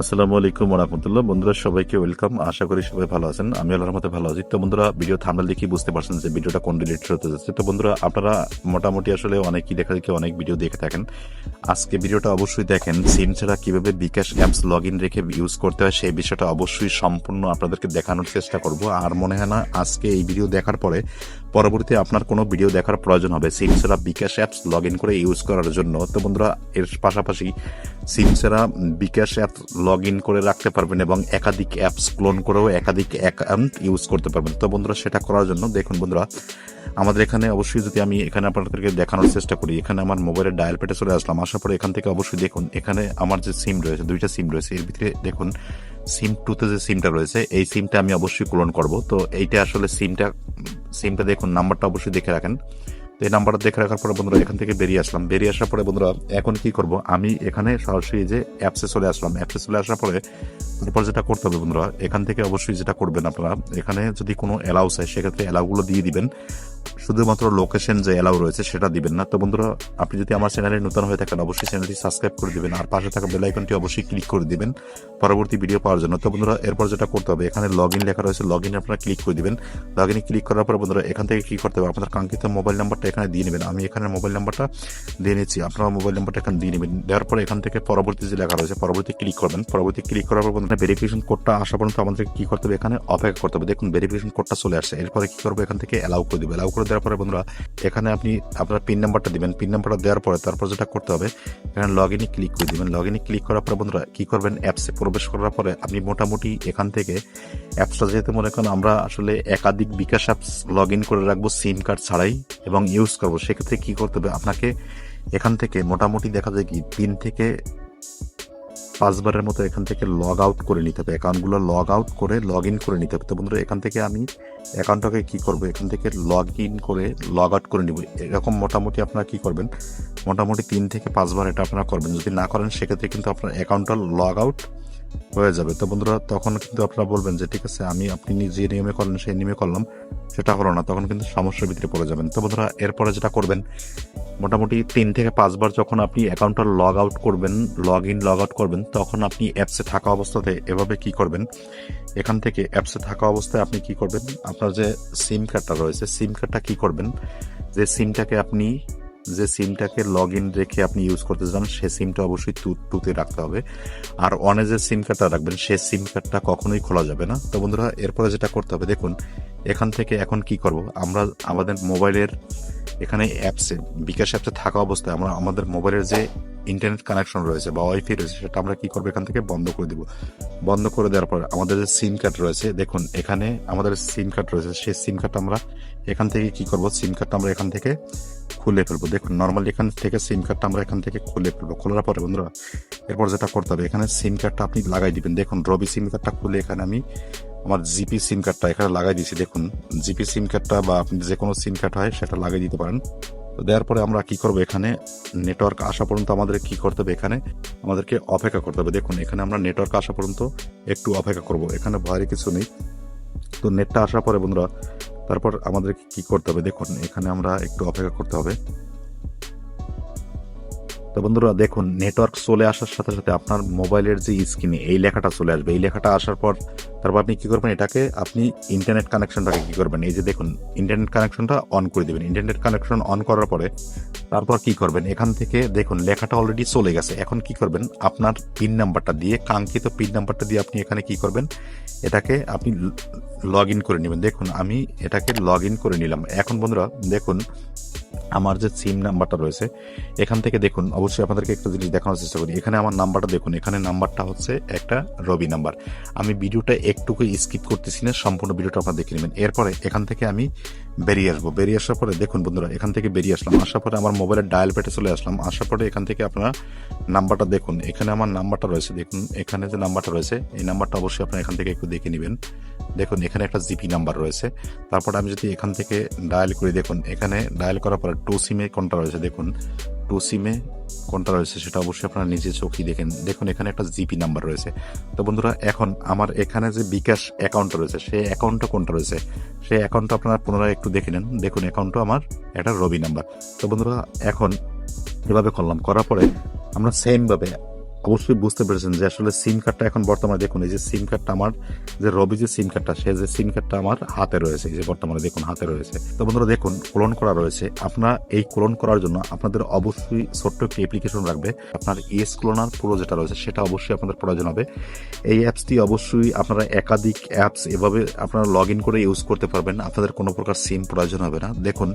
আসসালামু আলাইকুম রহমতুল্লাহ। বন্ধুরা, সবাইকে ওয়েলকাম। আশা করি সবাই ভালো আছেন। আমি আল্লাহর মতে ভালো আছি। তো বন্ধুরা, ভিডিও থামলে দেখি বুঝতে পারছেন যে ভিডিওটা কোন রিলেটেড হতে যাচ্ছে। তো বন্ধুরা, আপনারা মোটামুটি আসলে অনেকই দেখা দেখি অনেক ভিডিও দেখে থাকেন। আজকে ভিডিওটা অবশ্যই দেখেন। সিম ছাড়া কীভাবে বিকাশ অ্যাপস লগ ইন রেখে ইউজ করতে হয় সেই বিষয়টা অবশ্যই সম্পূর্ণ আপনাদেরকে দেখানোর চেষ্টা করব। আর মনে হয় না, আজকে এই ভিডিও দেখার পরে পরবর্তীতে আপনার কোনো ভিডিও দেখার প্রয়োজন হবে। সিম ছাড়া বিকাশ অ্যাপস লগ ইন করে ইউজ করার জন্য। তো বন্ধুরা, এর পাশাপাশি সিম ছাড়া বিকাশ অ্যাপ লগ ইন করে রাখতে পারবেন এবং একাধিক অ্যাপস ক্লোন করেও একাধিক অ্যাকাউন্ট ইউজ করতে পারবেন। তো বন্ধুরা, সেটা করার জন্য দেখুন বন্ধুরা, আমাদের এখানে অবশ্যই যদি আমি এখানে আপনাদেরকে দেখানোর চেষ্টা করি, এখানে আমার মোবাইলের ডায়াল পেটে চলে আসলাম, আসার পরে এখান থেকে অবশ্যই দেখুন, এখানে আমার যে সিম রয়েছে, দুইটা সিম রয়েছে, এর ভিতরে দেখুন সিম টুতে যে সিমটা রয়েছে, এই সিমটা আমি অবশ্যই ক্লোন করব। তো এইটা আসলে সিমটা সিমটা দেখুন, নাম্বারটা অবশ্যই দেখে রাখেন। তো এই নাম্বারটা দেখে রাখার পরে বন্ধুরা এখান থেকে বেরিয়ে আসলাম। বেরিয়ে আসার পরে বন্ধুরা, এখন কি করব? আমি এখানে সরাসরি যে অ্যাপসে চলে আসলাম। অ্যাপসে চলে আসার পরে এরপর যেটা করতে হবে বন্ধুরা, এখান থেকে অবশ্যই যেটা করবেন আপনারা, এখানে যদি কোনো অ্যালাউ চাই সেক্ষেত্রে অ্যালাউগুলো দিয়ে দিবেন। শুধুমাত্র লোকেশন যে অ্যালাউ রয়েছে সেটা দিবেন না। তো বন্ধুরা, আপনি যদি আমার চ্যানেলে নতুন হয়ে থাকেন, অবশ্যই চ্যানেলটি সাবস্ক্রাইব করে দিবেন আর পাশে থাকা বেল আইকনটি অবশ্যই ক্লিক করে দিবেন পরবর্তী ভিডিও পাওয়ার জন্য। তো বন্ধুরা, এরপর যেটা করতে হবে, এখানে লগ ইন লেখা রয়েছে লগ ইন আপনারা ক্লিক করে দিবেন। লগ ইনে ক্লিক করার পর বন্ধুরা, এখান থেকে কি করতে হবে? আপনার কাঙ্ক্ষিত মোবাইল নাম্বারটা এখানে দিয়ে নেবেন। আমি এখানে মোবাইল নাম্বারটা দিয়ে নিচ্ছি আপনার মোবাইল নাম্বারটা এখানে দিয়ে নেবেন। দেওয়ার পরে এখান থেকে পরবর্তী যে লেখা রয়েছে, পরবর্তী ক্লিক করবেন। পরবর্তী ক্লিক করার পর বন্ধুরা ভেরিফিকেশন কোডটা আসা পর্যন্ত আমাদের কি করতে হবে? এখানে অপেক্ষা করতে হবে। দেখুন ভেরিফিকেশন কোডটা চলে আসছে। এরপরে কি করব? এখান থেকে অ্যালাউ করে দিবে। অ্যালাউ করে দেওয়ার পরে বন্ধুরা, এখানে আপনি আপনার পিন নাম্বারটা দিবেন। পিন নাম্বারটা দেওয়ার পরে তারপর যেটা করতে হবে, এখানে লগ ইনে ক্লিক করে দিবেন। লগ ইনে ক্লিক করার পরে বন্ধুরা, কী করবেন? অ্যাপসে প্রবেশ করার পরে আপনি মোটামুটি এখান থেকে অ্যাপসটা যেহেতু মনে করেন আমরা আসলে একাধিক বিকাশ অ্যাপস লগ ইন করে রাখব সিম কার্ড ছাড়াই এবং ইউজ করব, সেক্ষেত্রে কী করতে হবে? আপনাকে এখান থেকে মোটামুটি দেখা যায় কি তিন থেকে পাঁচবারের মতো এখান থেকে লগ আউট করে নিতে হবে। অ্যাকাউন্টগুলো লগ আউট করে লগ ইন করে নিতে হবে। তো বন্ধুরা, এখান থেকে আমি অ্যাকাউন্টটাকে কি করব? এখান থেকে লগ ইন করে লগ আউট করে নিব। এরকম মোটামুটি আপনারা কি করবেন? মোটামুটি তিন থেকে পাঁচবার এটা আপনারা করবেন। যদি না করেন, সেক্ষেত্রে কিন্তু আপনার অ্যাকাউন্টটা লগ আউট হয়ে যাবে। তো বন্ধুরা, তখন কিন্তু আপনারা বলবেন যে, ঠিক আছে, আমি আপনি যে নিয়মে করলেন, সেই নিয়মে করলাম, সেটা হলো না। তখন কিন্তু সমস্যার ভিতরে পড়ে যাবেন। তো বন্ধুরা, এরপরে যেটা করবেন মোটামুটি তিন থেকে পাঁচবার যখন আপনি অ্যাকাউন্টটা লগ আউট করবেন লগ ইন লগ আউট করবেন, তখন আপনি অ্যাপসে থাকা অবস্থাতে এভাবে কি করবেন? এখান থেকে অ্যাপসে থাকা অবস্থায় আপনি কি করবেন? আপনার যে সিম কার্ডটা রয়েছে সিম কার্ডটা কি করবেন? যে সিমটাকে আপনি, যে সিমটাকে লগ ইন রেখে আপনি ইউজ করতে চান সে সিমটা অবশ্যই টু টুতে রাখতে হবে। আর অনে যে সিম কার্ডটা রাখবেন, সে সিম কার্ডটা কখনোই খোলা যাবে না। তো বন্ধুরা, এরপরে যেটা করতে হবে, দেখুন, এখান থেকে এখন কি করব? আমরা আমাদের মোবাইলের এখানে অ্যাপসে বিকাশ অ্যাপসে থাকা অবস্থায় আমরা আমাদের মোবাইলের যে ইন্টারনেট কানেকশন রয়েছে বা ওয়াইফাই রয়েছে, সেটা আমরা কি করব? এখান থেকে বন্ধ করে দিব। বন্ধ করে দেওয়ার পর আমাদের যে সিম কার্ড রয়েছে, দেখুন, এখানে আমাদের সিম কার্ড রয়েছে। সেই সিম কার্ডটা আমরা এখান থেকে কি করব? সিম কার্ডটা আমরা এখান থেকে খুলে ফেলব। দেখুন নর্মালি এখান থেকে সিম কার্ডটা আমরা এখান থেকে খুলে ফেলব। খোলার পরে বন্ধুরা, এরপর যেটা করতে হবে, এখানে সিম কার্ডটা আপনি লাগাই দিবেন। দেখুন, রবি সিম কার্ডটা খুলে এখানে আমি আমার জিপি সিম কার্ডটা এখানে লাগাই দিয়েছি, দেখুন। জিপি সিম কার্ডটা বা আপনি যে কোনো সিম কার্ড হয়, সেটা লাগিয়ে দিতে পারেন। তো দেওয়ার পরে আমরা কি করব এখানে? নেটওয়ার্ক আসা পর্যন্ত আমাদের কি করতে হবে এখানে? আমাদেরকে অপেক্ষা করতে হবে। দেখুন, এখানে আমরা নেটওয়ার্ক আসা পর্যন্ত একটু অপেক্ষা করব। এখানে ভয়ের কিছু নেই। তো নেটটা আসার পরে বন্ধুরা, তারপর আমাদের কি করতে হবে? দেখুন, এখানে আমরা একটু অপেক্ষা করতে হবে। তো বন্ধুরা দেখুন নেটওয়ার্ক চলে আসার সাথে সাথে আপনার মোবাইলের যে স্ক্রিনে এই লেখাটা চলে আসবে। এই লেখাটা আসার পর, তারপর আপনি কী করবেন? এটাকে আপনি ইন্টারনেট কানেকশনটাকে কী করবেন? এই যে দেখুন ইন্টারনেট কানেকশনটা অন করে দেবেন। ইন্টারনেট কানেকশন অন করার পরে, তারপর কি করবেন? এখান থেকে দেখুন, লেখাটা অলরেডি চলে গেছে। এখন কি করবেন? আপনার পিন নাম্বারটা দিয়ে, কাঙ্ক্ষিত পিন নাম্বারটা দিয়ে আপনি এখানে কি করবেন? এটাকে আপনি লগ ইন করে নেবেন। দেখুন, আমি এটাকে লগ ইন করে নিলাম। এখন বন্ধুরা, দেখুন আমার যে সিম নাম্বারটা রয়েছে, এখান থেকে দেখুন, অবশ্যই আপনাদেরকে একটা জিনিস দেখানোর চেষ্টা করি। এখানে আমার নাম্বারটা দেখুন, এখানে নাম্বারটা হচ্ছে একটা রবি নাম্বার। আমি ভিডিওটা একটুকু স্কিপ করতেছি না, সম্পূর্ণ ভিডিওটা আপনারা দেখে নেবেন। এরপরে এখান থেকে আমি বেরিয়ে আসব। বেরিয়ে আসার পরে দেখুন বন্ধুরা, এখান থেকে বেরিয়ে আসলাম। আসার পরে আমার মোবাইলের ডায়াল পেটে চলে আসলাম। আসার পরে এখান থেকে আপনার নাম্বারটা দেখুন। এখানে আমার নাম্বারটা রয়েছে। দেখুন, এখানে যে নাম্বারটা রয়েছে, এই নাম্বারটা অবশ্যই আপনারা এখান থেকে একটু দেখে নেবেন। দেখুন, এখানে একটা জিপি নাম্বার রয়েছে। তারপর আমি যদি এখান থেকে ডায়াল করি, দেখুন, এখানে ডায়াল করার পরে টু সিমে কোনটা রয়েছে? দেখুন টু সিমে কোনটা রয়েছে সেটা অবশ্যই আপনারা নিজে চোখেই দেখেন দেখুন, এখানে একটা জিপি নাম্বার রয়েছে। তো বন্ধুরা, এখন আমার এখানে যে বিকাশ অ্যাকাউন্ট রয়েছে, সেই অ্যাকাউন্টটা কোনটা রয়েছে? সেই অ্যাকাউন্টটা আপনারা পুনরায় একটু দেখে নেন। দেখুন অ্যাকাউন্টটা আমার একটা রবি নাম্বার। তো বন্ধুরা, এখন এভাবে করলাম। করার পরে আমরা সেমভাবে অবশ্যই বুঝতে পেরেছেন যে আসলে সিম কার্ডটা এখন বর্তমানে দেখুন, এই যে সিম কার্ডটা আমার, যে রবি যে সিম কার্ডটা সে যে সিম কার্ডটা আমার হাতে রয়েছে, এই যে বর্তমানে দেখুন হাতে রয়েছে। তো বন্ধুরা দেখুন ক্লোন করা রয়েছে। আপনার এই ক্লোন করার জন্য আপনাদের অবশ্যই ছোট্ট একটি অ্যাপ্লিকেশন রাখবে আপনার এস ক্লোনার পুরো যেটা রয়েছে, সেটা অবশ্যই আপনাদের প্রয়োজন হবে। এই অ্যাপসটি অবশ্যই আপনারা একাধিক অ্যাপস এভাবে আপনারা লগ ইন করে ইউজ করতে পারবেন। আপনাদের কোনো প্রকার সিম প্রয়োজন হবে না। দেখুন,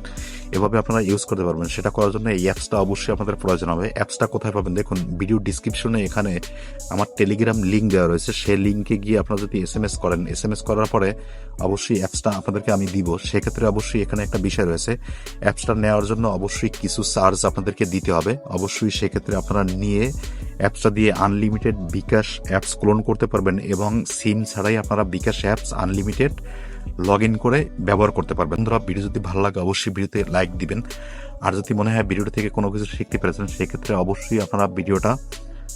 এভাবে আপনারা ইউজ করতে পারবেন। সেটা করার জন্য এই অ্যাপসটা অবশ্যই আপনাদের প্রয়োজন হবে। অ্যাপসটা কোথায় পাবেন? দেখুন ভিডিও ডিসক্রিপশনে এখানে আমার টেলিগ্রাম লিঙ্ক দেওয়া রয়েছে। সেই লিঙ্কে গিয়ে আপনারা যদি এস এম এস করেন এস এম এস করার পরে অবশ্যই অ্যাপসটা আপনাদেরকে আমি দিব। সেক্ষেত্রে অবশ্যই এখানে একটা বিষয় রয়েছে। অ্যাপসটা নেওয়ার জন্য অবশ্যই কিছু চার্জ আপনাদেরকে দিতে হবে। অবশ্যই সেক্ষেত্রে আপনারা নিয়ে অ্যাপসটা দিয়ে আনলিমিটেড বিকাশ অ্যাপস ক্লোন করতে পারবেন এবং সিম ছাড়াই আপনারা bKash apps unlimited log in করে ব্যবহার করতে পারবেন। বন্ধুরা ভিডিও যদি ভালো লাগে অবশ্যই ভিডিওতে লাইক দিবেন। আর যদি মনে হয় ভিডিওটা থেকে কোনো কিছু শিখতে পেরেছেন, সেক্ষেত্রে অবশ্যই আপনারা ভিডিওটা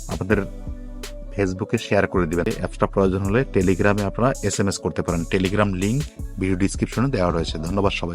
আপনাদের ফেসবুকে শেয়ার করে দিবেন। অ্যাপসটা প্রয়োজন হলে টেলিগ্রামে আপনারা এস করতে পারেন। টেলিগ্রাম লিঙ্ক ভিডিও ডিসক্রিপশনে দেওয়া রয়েছে। ধন্যবাদ সবাই